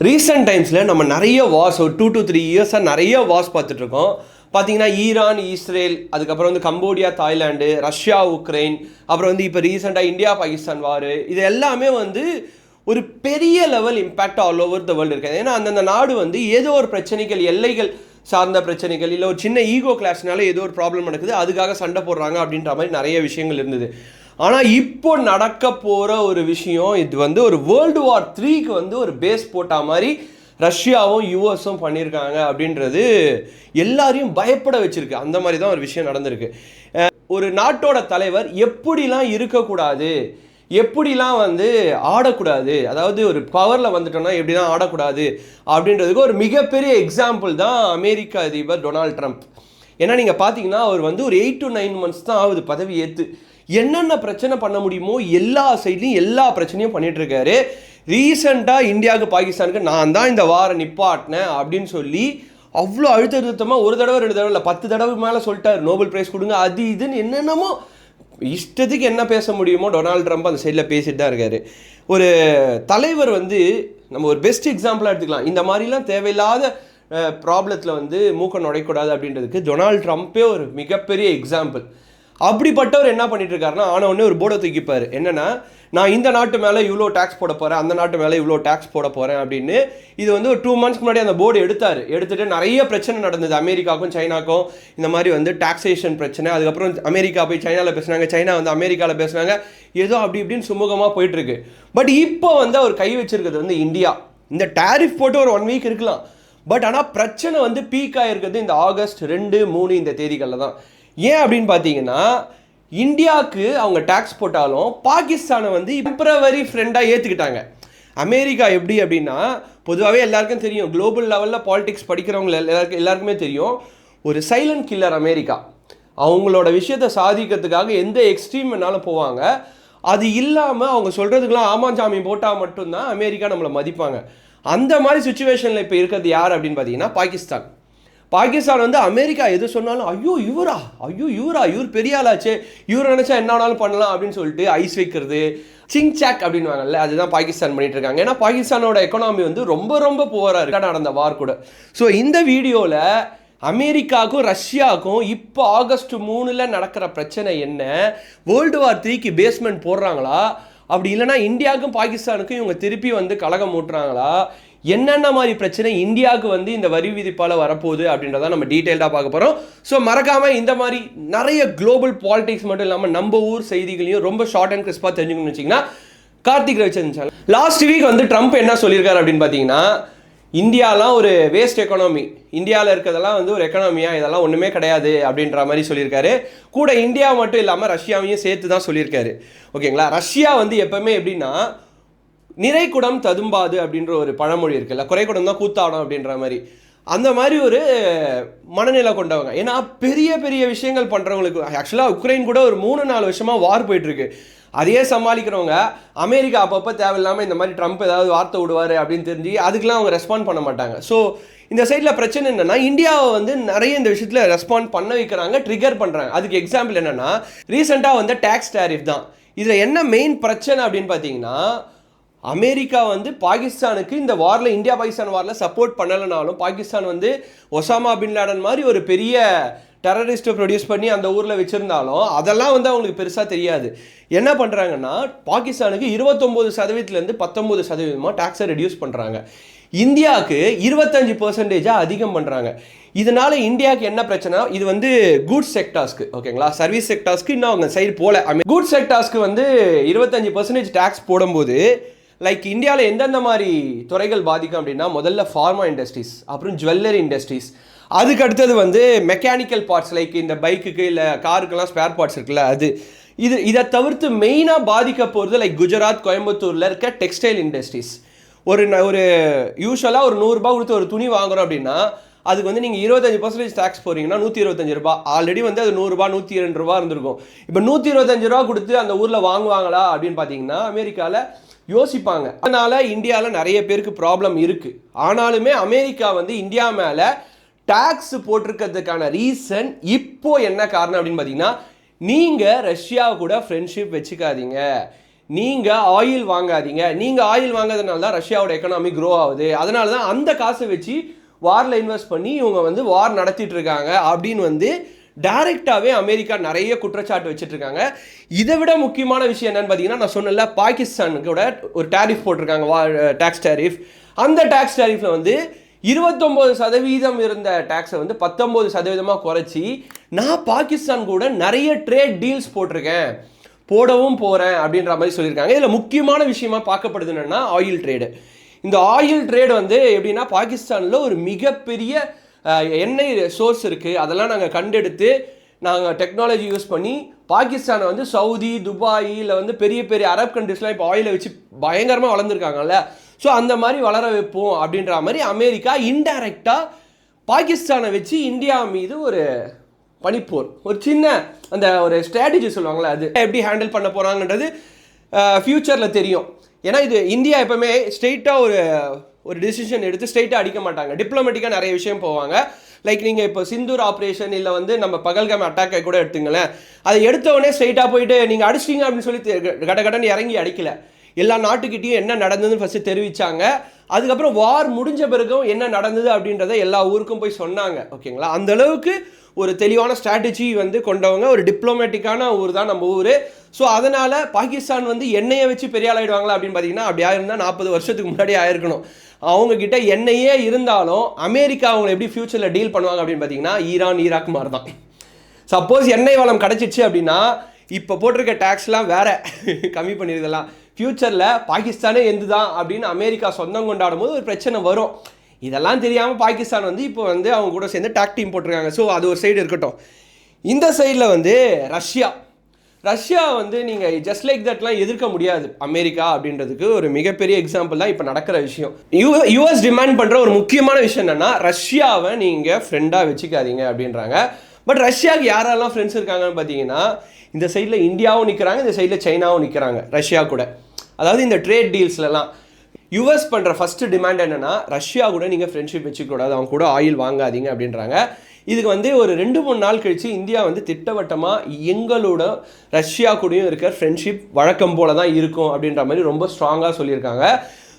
Recent டைம்ஸில் நம்ம நிறைய வார்ஸ் ஒரு டூ டு த்ரீ இயர்ஸாக நிறைய வார்ஸ் பார்த்துட்ருக்கோம் பார்த்தீங்கன்னா ஈரான் இஸ்ரேல் அதுக்கப்புறம் வந்து கம்போடியா தாய்லாந்து ரஷ்யா உக்ரைன் அப்புறம் வந்து இப்போ ரீசெண்டாக இந்தியா பாகிஸ்தான் வார் இது எல்லாமே வந்து ஒரு பெரிய level impact all over the world இருக்குது ஏன்னா அந்தந்த நாடு வந்து ஏதோ ஒரு பிரச்சனைகள் எல்லைகள் சார்ந்த பிரச்சனைகள் இல்லை ஒரு சின்ன ஈகோ கிளாஸ்னால ஏதோ ஒரு ப்ராப்ளம் நடக்குது அதுக்காக சண்டை போடுறாங்க அப்படின்ற மாதிரி நிறைய விஷயங்கள் இருந்தது. ஆனால் இப்போ நடக்க போகிற ஒரு விஷயம் இது வந்து ஒரு வேர்ல்டு வார் த்ரீக்கு வந்து ஒரு பேஸ் போட்டா மாதிரி ரஷ்யாவும் யூஎஸும் பண்ணியிருக்காங்க அப்படின்றது எல்லாரையும் பயப்பட வச்சுருக்கு. அந்த மாதிரி தான் ஒரு விஷயம் நடந்திருக்கு. ஒரு நாட்டோட தலைவர் எப்படிலாம் இருக்கக்கூடாது? எப்படிலாம் வந்து ஆடக்கூடாது? அதாவது ஒரு பவரில் வந்துட்டோம்னா எப்படிலாம் ஆடக்கூடாது? அப்படின்றதுக்கு ஒரு மிகப்பெரிய எக்ஸாம்பிள் தான் அமெரிக்க அதிபர் டொனால்ட் ட்ரம்ப் ஏன்னா நீங்கள் பார்த்தீங்கன்னா அவர் வந்து ஒரு எயிட் டு நைன் மந்த்ஸ் தான் ஆகுது பதவி ஏற்று என்னென்ன பிரச்சனை பண்ண முடியுமோ எல்லா சைட்லையும் எல்லா பிரச்சனையும் பண்ணிட்டு இருக்காரு ரீசெண்டாக இந்தியாவுக்கு பாகிஸ்தானுக்கு நான் தான் இந்த வாரம் நிப்பாட்டினேன் அப்படின்னு சொல்லி அவ்வளோ அழுத்த அழுத்தமாக ஒரு தடவை ரெண்டு தடவை இல்லை பத்து தடவை மேலே சொல்லிட்டார். நோபல் பிரைஸ் கொடுங்க அது இதுன்னு என்னென்னமோ இஷ்டத்துக்கு என்ன பேச முடியுமோ டொனால்ட் ட்ரம்ப் அந்த சைடில் பேசிட்டு தான் இருக்காரு. ஒரு தலைவர் வந்து நம்ம ஒரு பெஸ்ட் எக்ஸாம்பிளாக எடுத்துக்கலாம். இந்த மாதிரிலாம் தேவையில்லாத ப்ராப்ளத்தில் வந்து மூக்க நுழைக்கூடாது அப்படின்றதுக்கு டொனால்ட் ட்ரம்ப்பே ஒரு மிகப்பெரிய எக்ஸாம்பிள் அப்படிப்பட்டவர் என்ன பண்ணிட்டு இருக்காருன்னா ஆன ஒரு போர்டை தூக்கிப்பார். என்னன்னா நான் இந்த நாட்டு மேலே இவ்வளோ டேக்ஸ் போட போகிறேன் அந்த நாட்டு மேலே இவ்வளோ டேக்ஸ் போட போகிறேன் அப்படின்னு இது வந்து ஒரு டூ மந்த்ஸ்க்கு முன்னாடி அந்த போர்டு எடுத்தார். எடுத்துட்டு நிறைய பிரச்சனை நடந்தது. அமெரிக்காவுக்கும் சைனாக்கும் இந்த மாதிரி வந்து டாக்ஸேஷன் பிரச்சனை. அதுக்கப்புறம் அமெரிக்கா போய் சைனாவில் பேசுனாங்க சைனா வந்து அமெரிக்காவில் பேசுனாங்க. ஏதோ அப்படி இப்படின்னு சுமூகமாக போயிட்டுருக்கு. பட் இப்போ வந்து அவர் கை வச்சிருக்கிறது வந்து இந்தியா. இந்த டேரிஃப் போட்டு ஒரு ஒன் வீக் இருக்கலாம். பட் ஆனால் பிரச்சனை வந்து பீக் ஆகிருக்கிறது இந்த ஆகஸ்ட் ரெண்டு மூணு இந்த தேதிகளில் தான். ஏன் அப்படின்னு பார்த்தீங்கன்னா இந்தியாவுக்கு அவங்க டேக்ஸ் போட்டாலும் பாகிஸ்தானை வந்து டெம்பரவரி ஃப்ரெண்டாக ஏற்றுக்கிட்டாங்க அமெரிக்கா எப்படி அப்படின்னா பொதுவாகவே எல்லாருக்கும் தெரியும். குளோபல் லெவலில் பாலிடிக்ஸ் படிக்கிறவங்க எல்லாருக்கும் எல்லாருக்குமே தெரியும். ஒரு சைலண்ட் கில்லர் அமெரிக்கா. அவங்களோட விஷயத்தை சாதிக்கிறதுக்காக எந்த எக்ஸ்ட்ரீம் வேணாலும் போவாங்க. அது இல்லாமல் அவங்க சொல்கிறதுக்கெலாம் ஆமாஞ்சாமி போட்டால் மட்டும்தான் அமெரிக்கா நம்மளை மதிப்பாங்க. அந்த மாதிரி சுச்சுவேஷனில் இப்போ இருக்கிறது யார் அப்படின்னு பார்த்தீங்கன்னா பாகிஸ்தான். பாகிஸ்தான் வந்து அமெரிக்கா எது சொன்னாலும் ஐயோ இவரா? ஐயோ இவரா? இவர் பெரிய ஆளாச்சு. இவர் நினச்சா என்ன வேணாலும் பண்ணலாம் அப்படின்னு சொல்லிட்டு ஐஸ் வைக்கிறது. சிங் சாக் அப்படின்வாங்கல்ல அதுதான் பாகிஸ்தான் பண்ணிட்டு இருக்காங்க. ஏன்னா பாகிஸ்தானோட எக்கனாமி வந்து ரொம்ப ரொம்ப புவராக இருக்கா. நடந்த வார் கூட. ஸோ இந்த வீடியோவில் அமெரிக்காவுக்கும் ரஷ்யாவுக்கும் இப்போ ஆகஸ்ட் மூணில் நடக்கிற பிரச்சனை என்ன? வேர்ல்டு வார் த்ரீக்கு பேஸ்மெண்ட் போடுறாங்களா? அப்படி இல்லைன்னா இந்தியாவுக்கும் பாகிஸ்தானுக்கும் இவங்க திருப்பி வந்து கலகம் மூட்டுறாங்களா? என்னென்ன மாதிரி பிரச்சனை இந்தியாவுக்கு வந்து இந்த வரி விதிப்பால் வரப்போகுது அப்படின்றத நம்ம டீட்டெயில்டாக பார்க்க போகிறோம் ஸோ மறக்காமல் இந்த மாதிரி நிறைய குளோபல் பாலிடிக்ஸ் மட்டும் இல்லாமல் நம்ம ஊர் செய்திகளையும் ரொம்ப ஷார்ட் அண்ட் கிறிஸ்பாக தெரிஞ்சுக்கணும்னு வச்சிங்கன்னா கார்த்திக் ரவிச்சந்திரன் லாஸ்ட் வீக் வந்து ட்ரம்ப் என்ன சொல்லியிருக்காரு அப்படின்னு பார்த்தீங்கன்னா இந்தியாலாம் ஒரு வேஸ்ட் எக்கனாமி இந்தியாவில் இருக்கிறதெல்லாம் வந்து ஒரு எக்கனாமியா இதெல்லாம் ஒன்றுமே கிடையாது அப்படின்ற மாதிரி சொல்லியிருக்காரு. கூட இந்தியா மட்டும் இல்லாமல் ரஷ்யாவையும் சேர்த்து தான் சொல்லியிருக்காரு. ஓகேங்களா? ரஷ்யா வந்து எப்போவுமே எப்படின்னா நிறைக்குடம் ததும்பாது அப்படின்ற ஒரு பழமொழி இருக்குல்ல குறைக்குடம் தான் கூத்தாடும் அப்படின்ற மாதிரி. அந்த மாதிரி ஒரு மனநிலை கொண்டவங்க. ஏன்னா பெரிய பெரிய விஷயங்கள் பண்ணுறவங்களுக்கு ஆக்சுவலாக உக்ரைன் கூட ஒரு மூணு நாலு வருஷமாக வார் போயிட்டுருக்கு. அதையே சமாளிக்கிறவங்க அமெரிக்கா அப்பப்போ தேவையில்லாமல் இந்த மாதிரி ட்ரம்ப் ஏதாவது வார்த்தை விடுவார் அப்படின்னு தெரிஞ்சு அதுக்கெலாம் அவங்க ரெஸ்பாண்ட் பண்ண மாட்டாங்க. ஸோ இந்த சைடில் பிரச்சனை என்னென்னா இந்தியாவை வந்து நிறைய இந்த விஷயத்தில் ரெஸ்பாண்ட் பண்ண வைக்கிறாங்க ட்ரிகர் பண்ணுறாங்க அதுக்கு எக்ஸாம்பிள் என்னென்னா ரீசெண்டாக வந்து டேக்ஸ் டேரிஃப் தான். இதில் என்ன மெயின் பிரச்சனை அப்படின்னு பார்த்தீங்கன்னா அமெரிக்கா வந்து பாகிஸ்தானுக்கு இந்த வாரில் இந்தியா பாகிஸ்தான் வாரில் சப்போர்ட் பண்ணலைனாலும் பாகிஸ்தான் வந்து ஒசாமா பின் லாடன் மாதிரி ஒரு பெரிய டெரரிஸ்ட்டை ப்ரொடியூஸ் பண்ணி அந்த ஊரில் வச்சுருந்தாலும் அதெல்லாம் வந்து அவங்களுக்கு பெருசாக தெரியாது. என்ன பண்ணுறாங்கன்னா பாகிஸ்தானுக்கு இருபத்தொம்போது சதவீதத்துலேருந்து பத்தொம்போது சதவீதமாக டேக்ஸை ரெடியூஸ் பண்ணுறாங்க இந்தியாவுக்கு இருபத்தஞ்சு பர்சன்டேஜாக அதிகம் பண்ணுறாங்க இதனால இந்தியாவுக்கு என்ன பிரச்சனை? இது வந்து குட்ஸ் செக்டார்ஸ்க்கு ஓகேங்களா சர்வீஸ் செக்டார்ஸ்க்கு இன்னும் அவங்க சைடு போல. குட்ஸ் செக்டார்ஸ்க்கு வந்து இருபத்தஞ்சு பர்சன்டேஜ் டேக்ஸ் போடும்போது லைக் இந்தியாவில் எந்தெந்த மாதிரி துறைகள் பாதிக்கும் அப்படின்னா முதல்ல ஃபார்மா இண்டஸ்ட்ரீஸ் அப்புறம் ஜுவல்லரி இண்டஸ்ட்ரீஸ் அதுக்கு அடுத்தது வந்து மெக்கானிக்கல் பார்ட்ஸ் லைக் இந்த பைக்குக்கு இல்லை காருக்கெல்லாம் ஸ்பேர் பார்ட்ஸ் இருக்குல்ல அது. இது இதை தவிர்த்து மெயினாக பாதிக்க போகிறது லைக் குஜராத் கோயம்புத்தூரில் இருக்க டெக்ஸ்டைல் இண்டஸ்ட்ரீஸ் ஒரு ஒரு யூஸ்வலாக ஒரு நூறுரூபா கொடுத்து ஒரு துணி வாங்குகிறோம் அப்படின்னா அதுக்கு வந்து நீங்கள் இருபத்தஞ்சு பர்சன்டேஜ் டேக்ஸ் போகிறீங்கன்னா நூற்றி இருபத்தஞ்சு ரூபா. ஆல்ரெடி வந்து அது நூறுரூபா நூற்றி ரெண்டு ரூபா இருந்திருக்கும். இப்போ நூற்றி இருபத்தஞ்சு ரூபா கொடுத்து அந்த ஊரில் வாங்குவாங்களா அப்படின்னு பார்த்தீங்கன்னா அமெரிக்காவில் யோசிப்பாங்க. அதனால் இந்தியாவில் நிறைய பேருக்கு ப்ராப்ளம் இருக்குது ஆனாலுமே அமெரிக்கா வந்து இந்தியா மேலே டேக்ஸ் போட்டிருக்கிறதுக்கான ரீசன் இப்போ என்ன காரணம் அப்படின்னு பார்த்தீங்கன்னா நீங்கள் ரஷ்யா கூட ஃப்ரெண்ட்ஷிப் வச்சுக்காதீங்க. நீங்கள் ஆயில் வாங்காதீங்க. நீங்கள் ஆயில் வாங்காதனால தான் ரஷ்யாவோட எக்கனாமி க்ரோ ஆகுது. அதனால தான் அந்த காசை வச்சு வாரில் இன்வெஸ்ட் பண்ணி இவங்க வந்து வார் நடத்திட்டு இருக்காங்க அப்படின்னு வந்து டைரெக்டாகவே அமெரிக்கா நிறைய குற்றச்சாட்டு வச்சுட்ருக்காங்க இதை விட முக்கியமான விஷயம் என்னன்னு பார்த்தீங்கன்னா நான் சொன்னல பாகிஸ்தானுக்கூட ஒரு டேரிஃப் போட்டிருக்காங்க வா டேக்ஸ் டேரிஃப் அந்த டேக்ஸ் டேரிஃபில் வந்து இருபத்தொம்போது சதவீதம் இருந்த டேக்ஸை வந்து பத்தொம்போது சதவீதமாக குறைச்சி நான் பாகிஸ்தான் கூட நிறைய ட்ரேட் டீல்ஸ் போட்டிருக்கேன் போடவும் போகிறேன் அப்படின்ற மாதிரி சொல்லியிருக்காங்க. இதில் முக்கியமான விஷயமா பார்க்கப்படுது என்னென்னா ஆயில் ட்ரேடு இந்த ஆயில் ட்ரேட் வந்து எப்படின்னா பாகிஸ்தானில் ஒரு மிகப்பெரிய எண்ணெய் சோர்ஸ் இருக்குது அதெல்லாம் நாங்கள் கண்டெடுத்து நாங்கள் டெக்னாலஜி யூஸ் பண்ணி பாகிஸ்தானை வந்து சவுதி துபாயில் வந்து பெரிய பெரிய அரப் கண்ட்ரிஸ்லாம் இப்போ ஆயிலை வச்சு பயங்கரமாக வளர்ந்துருக்காங்கல்ல. ஸோ அந்த மாதிரி வளர வைப்போம் அப்படின்ற மாதிரி அமெரிக்கா இன்டைரக்டாக பாகிஸ்தானை வச்சு இந்தியா மீது ஒரு பனிப்போர் ஒரு சின்ன அந்த ஒரு ஸ்ட்ராட்டஜி சொல்லுவாங்கள்ல அது. எப்படி ஹேண்டில் பண்ண போகிறாங்கன்றது ஃப்யூச்சரில் தெரியும். ஏன்னா இது இந்தியா எப்பவுமே ஸ்ட்ரெயிட்டாக ஒரு ஒரு டிசிஷன் எடுத்து ஸ்ட்ரெயிட்டாக அடிக்க மாட்டாங்க. டிப்ளமேட்டிக்காக நிறைய விஷயம் போவாங்க. லைக் நீங்கள் இப்போ சிந்தூர் ஆப்ரேஷன் இல்லை வந்து நம்ம பகல்காம் அட்டாக்கை கூட எடுத்துங்களேன். அதை எடுத்தவொடனே ஸ்ட்ரெயிட்டாக போயிட்டு நீங்கள் அடிச்சிட்டிங்க அப்படின்னு சொல்லி கட கடன்னு இறங்கி அடிக்கல. எல்லா நாட்டுக்கிட்டையும் என்ன நடந்ததுன்னு ஃபஸ்ட்டு தெரிவித்தாங்க அதுக்கப்புறம் வார் முடிஞ்ச பிறகும் என்ன நடந்தது அப்படின்றத எல்லா ஊருக்கும் போய் சொன்னாங்க. ஓகேங்களா அந்த அளவுக்கு ஒரு தெளிவான ஸ்ட்ராட்டஜி வந்து கொண்டவங்க ஒரு டிப்ளமேட்டிக்கான ஊர் தான் நம்ம ஊர். ஸோ அதனால் பாகிஸ்தான் வந்து எண்ணெயை வச்சு பெரிய ஆளாயிடுவாங்களா அப்படின்னு பார்த்தீங்கன்னா அப்படி ஆயிருந்தால் நாற்பது வருஷத்துக்கு முன்னாடி ஆயிருக்கணும். அவங்கக்கிட்ட எண்ணெயே இருந்தாலும் அமெரிக்கா அவங்களை எப்படி ஃப்யூச்சரில் டீல் பண்ணுவாங்க அப்படின்னு பார்த்தீங்கன்னா ஈரான் ஈராக் மாதிரி தான் சப்போஸ் எண்ணெய் வளம் கிடச்சிச்சு அப்படின்னா இப்போ போட்டிருக்க டேக்ஸ்லாம் வேற. கம்மி பண்ணிருக்கலாம். ஃப்யூச்சரில் பாகிஸ்தானே எந்து தான் அப்படின்னு அமெரிக்கா சொந்தம் கொண்டாடும் போது ஒரு பிரச்சனை வரும். இதெல்லாம் தெரியாமல் பாகிஸ்தான் வந்து இப்போ வந்து அவங்க கூட சேர்ந்து டாக் டீம் போட்டிருக்காங்க. ஸோ அது ஒரு சைடு இருக்கட்டும். இந்த சைடில் வந்து ரஷ்யா. ரஷ்யா வந்து நீங்கள் ஜஸ்ட் லைக் தட்லாம் எதிர்க்க முடியாது. அமெரிக்கா அப்படின்றதுக்கு ஒரு மிகப்பெரிய எக்ஸாம்பிள் தான் இப்போ நடக்கிற விஷயம். யூ யூஎஸ் டிமாண்ட் பண்ணுற ஒரு முக்கியமான விஷயம் என்னென்னா ரஷ்யாவை நீங்கள் ஃப்ரெண்டாக வச்சுக்காதீங்க அப்படின்றாங்க. பட் ரஷ்யாவுக்கு யாரெல்லாம் ஃப்ரெண்ட்ஸ் இருக்காங்கன்னு பார்த்தீங்கன்னா இந்த சைடில் இந்தியாவும் நிற்கிறாங்க இந்த சைடில் சைனாவும் நிற்கிறாங்க ரஷ்யா கூட. அதாவது இந்த ட்ரேட் டீல்ஸ்லலாம் யுஎஸ் பண்ணுற ஃபஸ்ட்டு டிமாண்ட் என்னன்னா ரஷ்யா கூட நீங்கள் ஃப்ரெண்ட்ஷிப் வச்சுக்கூடாது அவங்க கூட ஆயில் வாங்காதீங்க அப்படின்றாங்க. இதுக்கு வந்து ஒரு ரெண்டு மூணு நாள் கழிச்சு இந்தியா வந்து திட்டவட்டமாக எங்களோட ரஷ்யா கூடயும் இருக்கிற ஃப்ரெண்ட்ஷிப் வழக்கம் போல தான் இருக்கும் அப்படின்ற மாதிரி ரொம்ப ஸ்ட்ராங்காக சொல்லியிருக்காங்க.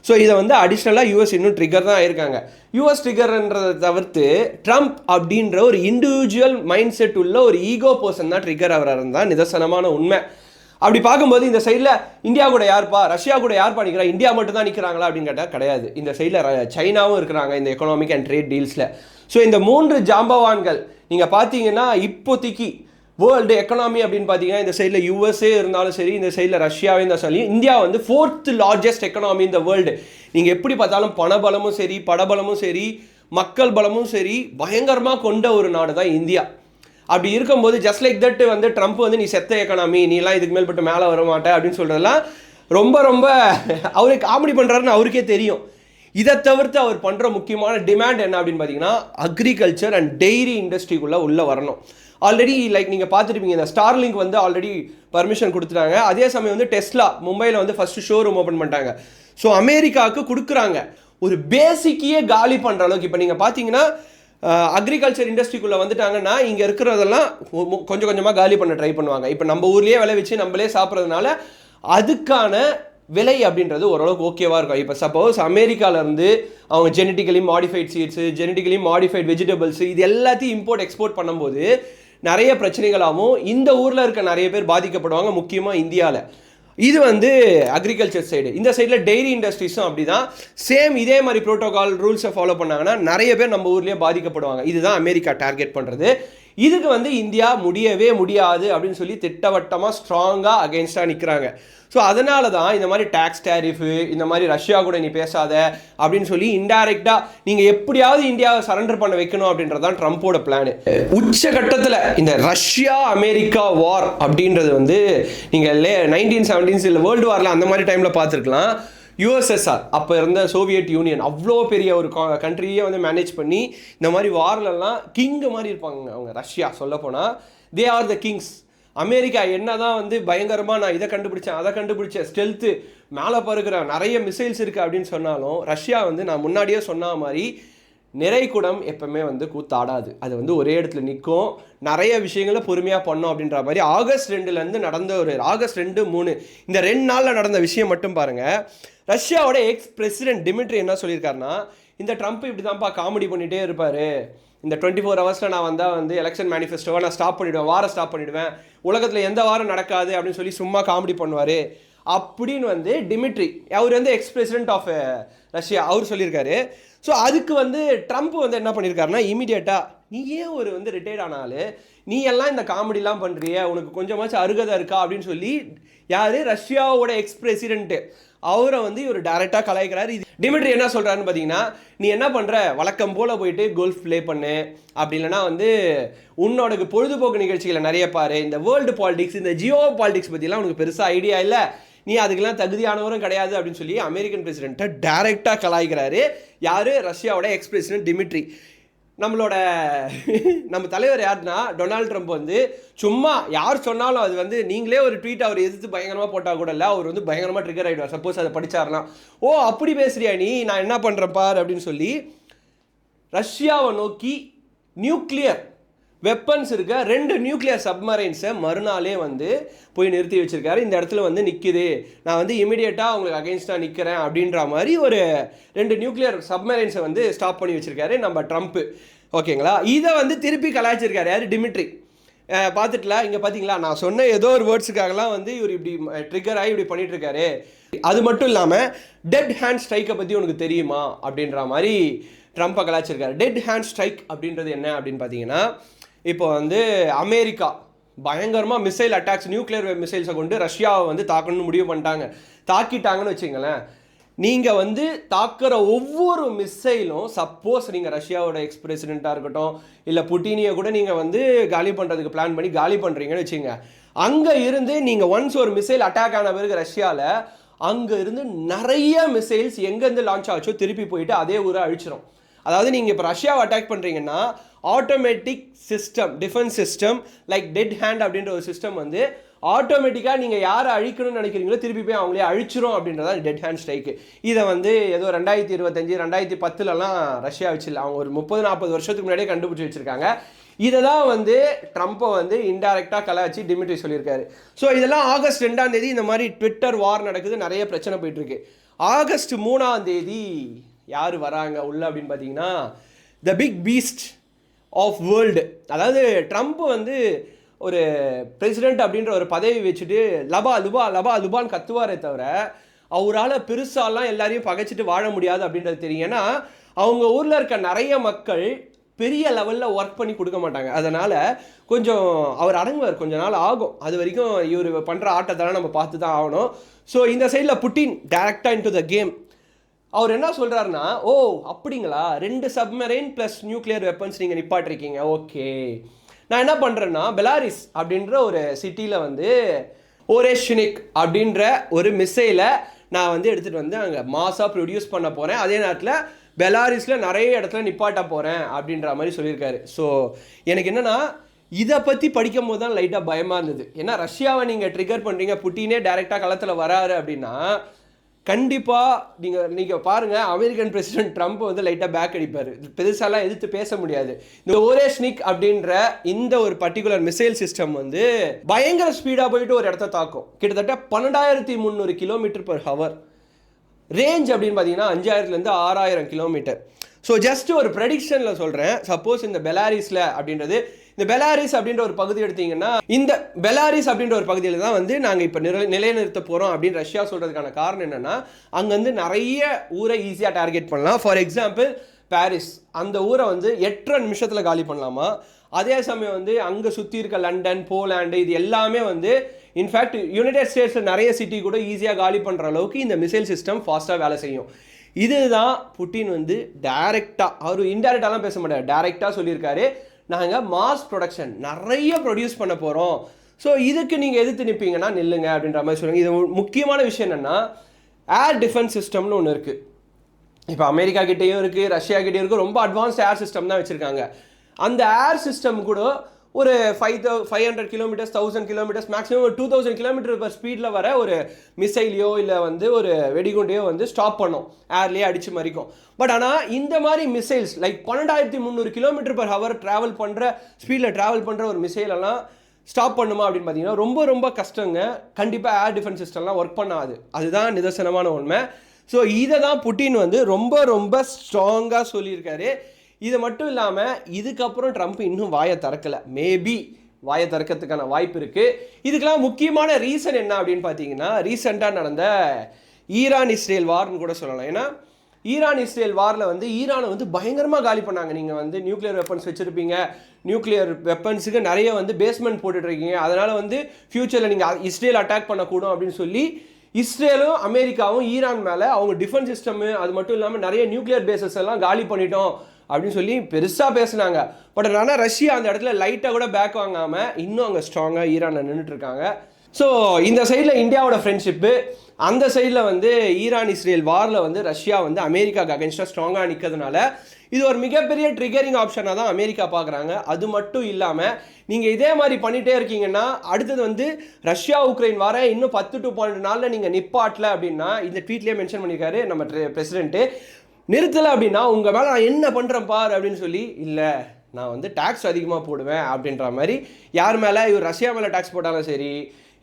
ஸோ இதை வந்து அடிஷ்னலாக யூஎஸ் இன்னும் ட்ரிகர் தான் ஆயிருக்காங்க. யூஎஸ் ட்ரிகர்ன்றதை தவிர்த்து ட்ரம்ப் அப்படின்ற ஒரு இண்டிவிஜுவல் மைண்ட் செட் உள்ள ஒரு ஈகோ பர்சன் தான் ட்ரிகர் ஆகிறாருன்னு தான் நிதர்சனமான உண்மை. அப்படி பார்க்கும்போது இந்த சைடில் இந்தியா கூட யார்ப்பா ரஷ்யா கூட யார்ப்பா நிற்கிறா இந்தியா மட்டும் தான் நிற்கிறாங்களா அப்படின்னு கேட்டால் கிடையாது. இந்த சைடில் சைனாவும் இருக்கிறாங்க இந்த எக்கனாமிக் அண்ட் ட்ரேட் டீல்ஸில் ஸோ இந்த மூன்று ஜாம்பவான்கள் நீங்கள் பார்த்தீங்கன்னா இப்போதைக்கு வேர்ல்டு எக்கனாமி அப்படின்னு பார்த்தீங்கன்னா இந்த சைடில் யூஎஸ்ஏ இருந்தாலும் சரி இந்த சைடில் ரஷ்யாவே இருந்தாலும் சரி இந்தியா வந்து ஃபோர்த் லார்ஜஸ்ட் எக்கனாமி இந்த வேர்ல்டு நீங்கள் எப்படி பார்த்தாலும் பணபலமும் சரி படபலமும் சரி மக்கள் பலமும் சரி பயங்கரமாக கொண்ட ஒரு நாடு தான் இந்தியா. அப்படி இருக்கும்போது ஜஸ்ட் லைக் தட் வந்து ட்ரம்ப் வந்து நீ செத்த எக்கனாமி நீலாம் இதுக்கு மேல்பட்டு மேலே வர மாட்ட அப்படின்னு சொல்கிறதெல்லாம் ரொம்ப ரொம்ப அவரே காமெடி பண்ணுறாருன்னு அவருக்கே தெரியும். இதை தவிர்த்து அவர் பண்ணுற முக்கியமான டிமாண்ட் என்ன அப்படின்னு பார்த்தீங்கன்னா அக்ரிகல்ச்சர் அண்ட் டெய்ரி இண்டஸ்ட்ரிக்குள்ளே உள்ளே வரணும். ஆல்ரெடி லைக் நீங்கள் பார்த்துருப்பீங்க இந்த ஸ்டார்லிங்க் வந்து ஆல்ரெடி பர்மிஷன் கொடுத்துட்டாங்க. அதே சமயம் வந்து டெஸ்லா மும்பையில் வந்து ஃபஸ்ட்டு ஷோரூம் ஓப்பன் பண்ணிட்டாங்க. ஸோ அமெரிக்காவுக்கு கொடுக்குறாங்க. ஒரு பேசிக்கையே காலி பண்ணுற அளவுக்கு. இப்போ நீங்கள் பார்த்தீங்கன்னா அக்ரிகல்ச்சர் இண்டஸ்ட்ரிக்குள்ளே வந்துட்டாங்கன்னா இங்கே இருக்கிறதெல்லாம் கொஞ்சம் கொஞ்சமாக காலி பண்ண ட்ரை பண்ணுவாங்க. இப்போ நம்ம ஊர்லேயே விளை வச்சு நம்மளே சாப்பிட்றதுனால அதுக்கான விலை அப்படின்றது ஓரளவுக்கு ஓகேவாக இருக்கும். இப்போ சப்போஸ் அமெரிக்காவிலேருந்து அவங்க genetically modified seeds genetically modified vegetables இது எல்லாத்தையும் இம்போர்ட் எக்ஸ்போர்ட் பண்ணும்போது நிறைய பிரச்சனைகளாகவும் இந்த ஊரில் இருக்க நிறைய பேர் பாதிக்கப்படுவாங்க முக்கியமாக இந்தியாவில் இது வந்து அக்ரிகல்ச்சர் சைடு இந்த சைடில் டெய்ரி இண்டஸ்ட்ரீஸும் அப்படி தான் சேம் இதே மாதிரி ப்ரோட்டோகால் ரூல்ஸை ஃபாலோ பண்ணாங்கன்னா நிறைய பேர் நம்ம ஊர்லேயே பாதிக்கப்படுவாங்க. இதுதான் அமெரிக்கா டார்கெட் பண்ணுறது இதுக்கு வந்து இந்தியா முடியவே முடியாது அப்படின்னு சொல்லி திட்டவட்டமாக ஸ்ட்ராங்காக அகெயின்ஸ்டாக நிற்கிறாங்க ஸோ அதனால தான் இந்த மாதிரி டேக்ஸ் டேரிஃபு இந்த மாதிரி ரஷ்யா கூட நீ பேசாத அப்படின்னு சொல்லி இன்டைரக்டாக நீங்கள் எப்படியாவது இந்தியாவை சரண்டர் பண்ண வைக்கணும் அப்படின்றது தான் ட்ரம்ப்போட பிளானு உச்சகட்டத்தில் இந்த ரஷ்யா அமெரிக்கா வார் அப்படின்றது வந்து நீங்கள் லே நைன்டீன் செவன்டீன்ஸ் இல்லை வேர்ல்டு வாரில் அந்த மாதிரி டைமில் பார்த்துருக்கலாம். யூஎஸ்எஸ்ஆர் அப்போ இருந்த சோவியட் யூனியன் அவ்வளோ பெரிய ஒரு கண்ட்ரியே வந்து மேனேஜ் பண்ணி இந்த மாதிரி வார்லெல்லாம் கிங்கு மாதிரி இருப்பாங்க அவங்க ரஷ்யா. சொல்லப்போனால் they are the kings America என்ன தான் வந்து பயங்கரமாக நான் இதை கண்டுபிடிச்சேன் அதை கண்டுபிடிச்சேன் ஸ்டெல்த்து மேலே பருக்கிற நிறைய மிசைல்ஸ் இருக்குது அப்படின்னு சொன்னாலும் ரஷ்யா வந்து நான் முன்னாடியே சொன்ன மாதிரி நிறைகுடம் எப்பவுமே வந்து கூத்தாடாது. அது வந்து ஒரே இடத்துல நிற்கும். நிறைய விஷயங்களை பொறுமையாக பண்ணோம் அப்படின்ற மாதிரி ஆகஸ்ட் ரெண்டுலேருந்து நடந்த ஒரு ஆகஸ்ட் ரெண்டு மூணு இந்த ரெண்டு நாளில் நடந்த விஷயம் மட்டும் பாருங்கள் ரஷ்யாவோட எக்ஸ் பிரசிடென்ட் டிமிட்ரி என்ன சொல்லியிருக்காருன்னா இந்த ட்ரம்ப் இப்படி தான்ப்பா காமெடி பண்ணிகிட்டே இருப்பார். இந்த டுவெண்ட்டி ஃபோர் ஹவர்ஸில் நான் வந்தால் வந்து எலெக்ஷன் மேனிஃபெஸ்டோவை நான் ஸ்டாப் பண்ணிவிடுவேன் வாரம் ஸ்டாப் பண்ணிவிடுவேன் உலகத்தில் எந்த வாரம் நடக்காது அப்படின்னு சொல்லி சும்மா காமெடி பண்ணுவார். அப்படின்னு வந்து டிமிட்ரி அவர் வந்து எக்ஸ் பிரசிடென்ட் ஆஃப் ரஷ்யா அவர் சொல்லியிருக்காரு. ஸோ அதுக்கு வந்து ட்ரம்ப் வந்து என்ன பண்ணியிருக்காருன்னா இமீடியட்டாக நீ ஏன் ஒரு வந்து ரிட்டையர்ட் ஆனாலும் நீ எல்லாம் இந்த காமெடிலாம் பண்ணுறிய உனக்கு கொஞ்சமாச்சும் அருகதை இருக்கா? அப்படின்னு சொல்லி யார்? ரஷ்யாவோட எக்ஸ் பிரசிடென்ட்டு அவரை வந்து இவர் டேரெக்டாக கலாய்க்கிறாரு. இது டிமிட்ரி என்ன சொல்கிறாருன்னு பார்த்தீங்கன்னா நீ என்ன பண்ணுற வழக்கம் போல் போயிட்டு கோல்ஃப் ப்ளே பண்ணு. அப்படி இல்லைனா வந்து உன்னோட பொழுதுபோக்கு நிகழ்ச்சிகளை நிறைய பாரு. இந்த வேர்ல்டு பாலிடிக்ஸ் இந்த ஜியோ பாலிடிக்ஸ் பற்றிலாம் உனக்கு பெருசாக ஐடியா இல்லை. நீ அதுக்கெல்லாம் தகுதியானவரும் கிடையாது. அப்படின்னு சொல்லி அமெரிக்கன் பிரசிடென்ட்டை டேரெக்டாக கலாய்க்கிறாரு. யார்? ரஷ்யாவோட எக்ஸ் பிரசிடென்ட் டிமிட்ரி. நம்மளோட நம்ம தலைவர் யாருன்னா டொனால்ட் ட்ரம்ப் வந்து சும்மா யார் சொன்னாலும் அது வந்து நீங்களே ஒரு ட்வீட் அவர் எதிர்த்து பயங்கரமாக போட்டால் கூட இல்லை அவர் வந்து பயங்கரமாக ட்ரிகர் ஆகிடுவார் சப்போஸ் அதை படிச்சாருன்னா ஓ அப்படி பேசுறியா நீ? நான் என்ன பண்ணுறேன் பார்? அப்படின்னு சொல்லி ரஷ்யாவை நோக்கி நியூக்ளியர் வெப்பன்ஸ் இருக்க ரெண்டு நியூக்ளியர் சப்மரைன்ஸை மறுநாளே வந்து போய் நிறுத்தி வச்சுருக்காரு. இந்த இடத்துல வந்து நிற்குது நான் வந்து இமிடியேட்டாக அவங்களுக்கு அகெயின்ஸ்டாக நிற்கிறேன் அப்படின்ற மாதிரி ஒரு ரெண்டு நியூக்ளியர் சப்மரைன்ஸை வந்து ஸ்டாப் பண்ணி வச்சிருக்காரு நம்ம ட்ரம்ப்பு ஓகேங்களா? இதை வந்து திருப்பி கலாய்ச்சிருக்காரு. யார்? டிமிட்ரி. பார்த்துட்டல இங்கே பார்த்தீங்களா நான் சொன்ன ஏதோ ஒரு வேர்ட்ஸுக்காகலாம் வந்து இவர் இப்படி ட்ரிகர் ஆகி இப்படி பண்ணிகிட்ருக்காரு அது மட்டும் இல்லாமல் டெட் ஹேண்ட் ஸ்ட்ரைக்கை பற்றி உனக்கு தெரியுமா? அப்படின்ற மாதிரி ட்ரம்ப்பை கலாச்சிருக்காரு டெட் ஹேண்ட் ஸ்ட்ரைக் அப்படின்றது என்ன அப்படின்னு பார்த்தீங்கன்னா இப்போ வந்து அமெரிக்கா பயங்கரமாக மிசைல் அட்டாக்ஸ் நியூக்ளியர் மிசைல்ஸை கொண்டு ரஷ்யாவை வந்து தாக்கணும்னு முடிவு பண்ணிட்டாங்க. தாக்கிட்டாங்கன்னு வச்சுங்களேன் நீங்கள் வந்து தாக்குற ஒவ்வொரு மிசைலும் சப்போஸ் நீங்கள் ரஷ்யாவோட எக்ஸ் பிரசிடெண்ட்டாக இருக்கட்டும் இல்லை புட்டினியை கூட நீங்கள் வந்து காலி பண்ணுறதுக்கு பிளான் பண்ணி காலி பண்ணுறீங்கன்னு வச்சுங்க அங்கே இருந்து நீங்கள் ஒன்ஸ் ஒரு மிசைல் அட்டாக் ஆன பிறகு ரஷ்யாவில் அங்கே இருந்து நிறைய மிசைல்ஸ் எங்கேருந்து லான்ச் ஆச்சோ திருப்பி போயிட்டு அதே ஊரை அழிச்சிரும். அதாவது நீங்கள் இப்போ ரஷ்யாவை அட்டாக் பண்ணுறீங்கன்னா automatic system defence system like dead hand அப்படின்ற ஒரு சிஸ்டம் வந்து ஆட்டோமேட்டிக்காக நீங்கள் யாரை அழிக்கணும்னு நினைக்கிறீங்களோ திருப்பி போய் அவங்களே அழிச்சிரும் அப்படின்றதா டெட் ஹேண்ட் ஸ்ட்ரைக்கு இதை வந்து ஏதோ ரெண்டாயிரத்தி இருபத்தஞ்சி ரெண்டாயிரத்தி பத்துலலாம் ரஷ்யா வச்சில்ல அவங்க ஒரு முப்பது நாற்பது வருஷத்துக்கு முன்னாடியே கண்டுபிடிச்சி வச்சிருக்காங்க. இதை தான் வந்து ட்ரம்ப்பை வந்து இன்டைரக்டாக கலாச்சி டிமிட்ரி சொல்லியிருக்காரு. ஸோ இதெல்லாம் ஆகஸ்ட் ரெண்டாம் தேதி இந்த மாதிரி ட்விட்டர் வார் நடக்குது நிறைய பிரச்சனை போயிட்டுருக்கு. ஆகஸ்ட் மூணாம் தேதி யார் வராங்க உள்ள அப்படின்னு பார்த்தீங்கன்னா the big beast of world. அதாவது ட்ரம்ப் வந்து ஒரு பிரசிடென்ட் அப்படின்ற ஒரு பதவி வச்சுட்டு லபா லுபா லபா லுபான்னு கத்துவாரே தவிர அவரால் பெருசாலாம் எல்லாரையும் பகைச்சிட்டு வாழ முடியாது அப்படின்றது தெரியும். ஏன்னா அவங்க ஊரில் இருக்க நிறைய மக்கள் பெரிய லெவலில் ஒர்க் பண்ணி கொடுக்க மாட்டாங்க. அதனால் கொஞ்சம் அவர் அடங்குவார். கொஞ்ச நாள் ஆகும். அது வரைக்கும் இவர் பண்ணுற ஆட்டத்தெல்லாம் நம்ம பார்த்து தான் ஆகணும். ஸோ இந்த சைடில் புட்டின் டேரெக்டாக இன்டு த கேம் அவர் என்ன சொல்கிறாருன்னா ஓ அப்படிங்களா? ரெண்டு சப்மரைன் ப்ளஸ் நியூக்ளியர் வெப்பன்ஸ் நீங்கள் நிப்பாட்டிருக்கீங்க. ஓகே. நான் என்ன பண்ணுறேன்னா பெலாரிஸ் அப்படின்ற ஒரு சிட்டியில் வந்து ஓரேஷினிக் அப்படின்ற ஒரு மிசைலை நான் வந்து எடுத்துகிட்டு வந்து அங்கே மாசாக ப்ரொடியூஸ் பண்ண போகிறேன் அதே நேரத்தில் பெலாரிஸில் நிறைய இடத்துல நிப்பாட்ட போகிறேன் அப்படின்ற மாதிரி சொல்லியிருக்காரு. ஸோ எனக்கு என்னென்னா இதை பற்றி படிக்கும் போது தான் லைட்டாக பயமாக இருந்தது. ஏன்னா ரஷ்யாவை நீங்கள் ட்ரிகர் பண்ணுறீங்க புட்டினே டேரெக்டாக களத்தில் வராரு அப்படின்னா கண்டிப்பாக நீங்கள் நீங்கள் பாருங்கள் அமெரிக்கன் பிரசிடென்ட் ட்ரம்ப் வந்து லைட்டாக பேக் அடிப்பார். பெருசாலாம் எதிர்த்து பேச முடியாது. இந்த ஓரேஸ்னிக் அப்படின்ற இந்த ஒரு பர்டிகுலர் மிசைல் சிஸ்டம் வந்து பயங்கர ஸ்பீடாக போயிட்டு ஒரு இடத்த தாக்கும். கிட்டத்தட்ட பன்னெண்டாயிரத்தி முந்நூறு கிலோமீட்டர் பர் ஹவர் ரேஞ்ச் அப்படின்னு பார்த்தீங்கன்னா அஞ்சாயிரத்துலேருந்து ஆறாயிரம் கிலோமீட்டர் ஸோ ஜஸ்ட் ஒரு ப்ரெடிக்ஷனில் சொல்கிறேன் சப்போஸ் இந்த பெலாரிஸில் அப்படின்றது இந்த பெலாரிஸ் அப்படின்ற ஒரு பகுதி எடுத்தீங்கன்னா இந்த பெலாரிஸ் அப்படின்ற ஒரு பகுதியில் தான் வந்து நாங்கள் இப்போ நிலை நிலைநிறுத்த போகிறோம் அப்படின்னு ரஷ்யா சொல்கிறதுக்கான காரணம் என்னென்னா அங்கேருந்து நிறைய ஊரை ஈஸியாக டார்கெட் பண்ணலாம். ஃபார் எக்ஸாம்பிள் பாரிஸ் அந்த ஊரை வந்து எட்டரை நிமிஷத்தில் காலி பண்ணலாமா? அதே சமயம் வந்து அங்கே சுற்றி இருக்க லண்டன் போலாண்டு இது எல்லாமே வந்து இன்ஃபேக்ட் யுனைடெட் ஸ்டேட்ஸில் நிறைய சிட்டி கூட ஈஸியாக காலி பண்ணுற அளவுக்கு இந்த மிசைல் சிஸ்டம் ஃபாஸ்ட்டாக வேலை செய்யும். இதுதான் புட்டின் வந்து டைரெக்டாக அவர் இன்டைரக்டாலாம் பேச மாட்டார். டைரெக்டாக சொல்லியிருக்காரு. நாங்கள் மாஸ் ப்ரொடக்ஷன் நிறைய ப்ரொடியூஸ் பண்ண போகிறோம் ஸோ இதுக்கு நீங்கள் எதிர்த்து நிற்பீங்கன்னா நில்லுங்க அப்படின்ற மாதிரி சொல்லுங்கள் இது ஒரு முக்கியமான விஷயம் என்னென்னா ஏர் டிஃபென்ஸ் சிஸ்டம்னு ஒன்று இருக்குது இப்போ அமெரிக்கா கிட்டேயும் இருக்குது ரஷ்யா கிட்டேயும் இருக்குது ரொம்ப அட்வான்ஸ் ஏர் சிஸ்டம் தான் வச்சுருக்காங்க. அந்த ஏர் சிஸ்டம் கூட ஒரு five thou five hundred kilometres thousand kilometres maximum ஒரு டூ தௌசண்ட் கிலோமீட்டர் பர் ஸ்பீடில் வர ஒரு மிசைலையோ இல்லை வந்து ஒரு வெடிகுண்டையோ வந்து ஸ்டாப் பண்ணும். ஏர்லேயே அடித்து மறிக்கும். பட் ஆனால் இந்த மாதிரி மிசைல்ஸ் லைக் பன்னெண்டாயிரத்தி முந்நூறு கிலோமீட்டர் பர் ஹவர் ட்ராவல் பண்ணுற ஸ்பீடில் ட்ராவல் பண்ணுற ஒரு மிசைலெல்லாம் ஸ்டாப் பண்ணுமா அப்படின்னு பார்த்தீங்கன்னா ரொம்ப ரொம்ப கஷ்டங்க. கண்டிப்பாக ஏர் டிஃபென்ஸ் சிஸ்டம்லாம் ஒர்க் பண்ணாது. அதுதான் நிதர்சனமான உண்மை. ஸோ இதை தான் புட்டின் வந்து ரொம்ப ரொம்ப ஸ்ட்ராங்காக சொல்லியிருக்காரு. இது மட்டும் இல்லாமல் இதுக்கப்புறம் ட்ரம்ப் இன்னும் வாயை திறக்கலை. மேபி வாயை திறக்கிறதுக்கான வாய்ப்பு இருக்குது இதுக்கெல்லாம் முக்கியமான ரீசன் என்ன அப்படின்னு பார்த்தீங்கன்னா ரீசெண்டாக நடந்த ஈரான் இஸ்ரேல் வார்னு கூட சொல்லலாம். ஏன்னா ஈரான் இஸ்ரேல் வாரில் வந்து ஈரானை வந்து பயங்கரமாக காலி பண்ணாங்க. நீங்கள் வந்து நியூக்ளியர் வெப்பன்ஸ் வச்சுருப்பீங்க. நியூக்ளியர் வெப்பன்ஸுக்கு நிறைய வந்து பேஸ்மெண்ட் போட்டுட்ருக்கீங்க அதனால் வந்து ஃப்யூச்சரில் நீங்கள் இஸ்ரேல் அட்டாக் பண்ணக்கூடும் அப்படின்னு சொல்லி இஸ்ரேலும் அமெரிக்காவும் ஈரான் மேலே அவங்க டிஃபென்ஸ் சிஸ்டமு அது மட்டும் இல்லாமல் நிறைய நியூக்ளியர் பேசஸ் எல்லாம் காலி பண்ணிட்டோம். அப்படின்னு சொல்லி பெருசாக பேசினாங்க. பட் ஆனால் ரஷ்யா அந்த இடத்துல லைட்டாக கூட பேக் வாங்காமல் இன்னும் அங்கே ஸ்ட்ராங்காக ஈரானில் நின்றுட்டு இருக்காங்க. ஸோ இந்த சைடில் இந்தியாவோட ஃப்ரெண்ட்ஷிப்பு அந்த சைடில் வந்து ஈரான் இஸ்ரேல் வாரில் வந்து ரஷ்யா வந்து அமெரிக்காவுக்கு அகென்ஸ்டாக ஸ்ட்ராங்காக நிற்கிறதுனால இது ஒரு மிகப்பெரிய ட்ரிகரிங் ஆப்ஷனாக தான் அமெரிக்கா பார்க்குறாங்க அது மட்டும் இல்லாமல் நீங்கள் இதே மாதிரி பண்ணிகிட்டே இருக்கீங்கன்னா அடுத்தது வந்து ரஷ்யா உக்ரைன் வர இன்னும் பத்து டு பன்னெண்டு நாளில் நீங்கள் நிப்பாட்டல அப்படின்னா இந்த ட்வீட்லேயே மென்ஷன் பண்ணியிருக்காரு நம்ம பிரசிடென்ட்டு நிறுத்தலை அப்படின்னா உங்கள் மேலே நான் என்ன பண்ணுறேன் பார் அப்படின்னு சொல்லி இல்லை நான் வந்து டேக்ஸ் அதிகமாக போடுவேன் அப்படின்ற மாதிரி யார் மேலே? இவர் ரஷ்யா மேலே டேக்ஸ் போட்டாலும் சரி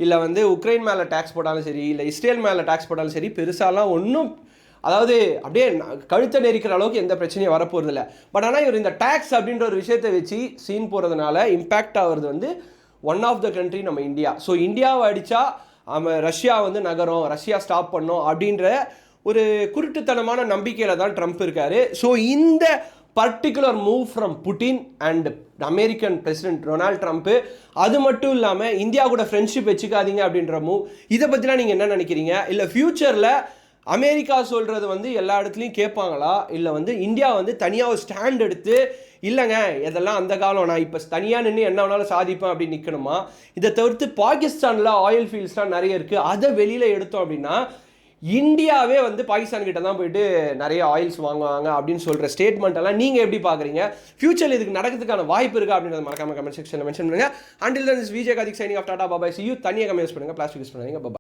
இல்லை வந்து உக்ரைன் மேலே டேக்ஸ் போட்டாலும் சரி இல்லை இஸ்ரேல் மேலே டேக்ஸ் போட்டாலும் சரி பெருசாலாம் ஒன்றும் அதாவது அப்படியே கழுத்தை நெரிக்கிற அளவுக்கு எந்த பிரச்சனையும் வரப்போகிறது இல்லை. பட் ஆனால் இவர் இந்த டேக்ஸ் அப்படின்ற ஒரு விஷயத்தை வச்சு சீன் போகிறதுனால இம்பேக்ட் ஆகிறது வந்து ஒன் ஆஃப் த கண்ட்ரி நம்ம இந்தியா. ஸோ இந்தியாவை அடித்தா அவன் ரஷ்யா வந்து நகரம் ரஷ்யா ஸ்டாப் பண்ணோம் அப்படின்ற ஒரு குருட்டுத்தனமான நம்பிக்கையில் தான் ட்ரம்ப் இருக்கார். ஸோ இந்த particular move from Putin and American president Donald Trump அது மட்டும் இல்லாமல் இந்தியா கூட ஃப்ரெண்ட்ஷிப் வச்சுக்காதீங்க அப்படின்ற மூவ் இதை பற்றிலாம் நீங்கள் என்ன நினைக்கிறீங்க? இல்லை ஃப்யூச்சரில் அமெரிக்கா சொல்கிறது வந்து எல்லா இடத்துலையும் கேட்பாங்களா? இல்லை வந்து இந்தியா வந்து தனியாக ஒரு ஸ்டாண்ட் எடுத்து இல்லைங்க இதெல்லாம் அந்த காலம் நான் இப்போ தனியாக நின்று என்ன வேணாலும் சாதிப்பேன் அப்படின்னு நிற்கணுமா இதை தவிர்த்து பாகிஸ்தானில் ஆயில் ஃபீல்ட்ஸ்லாம் நிறைய இருக்குது அதை வெளியில் எடுத்தோம் அப்படின்னா இந்தியாவே வந்து பாகிஸ்தான் கிட்ட தான் போயிட்டு நிறைய ஆயில்ஸ் வாங்குவாங்க அப்படின்னு சொல்கிற ஸ்டேட்மெண்ட் எல்லாம் நீங்கள் எப்படி பார்க்குறீங்க ஃபியூச்சரில் இதுக்கு நடக்கிறதுக்கான வாய்ப்பு இருக்கா அப்படின்றத மறக்காம கமெண்ட் செக்ஷனில் மென்ஷன் பண்ணுங்க. Until then Vijay Karthik signing off Tata bye bye see you தனியாக கமெண்ட் பண்ணுங்க. பிளாஸ்டிக் யூஸ் பண்ணுங்க. Bye bye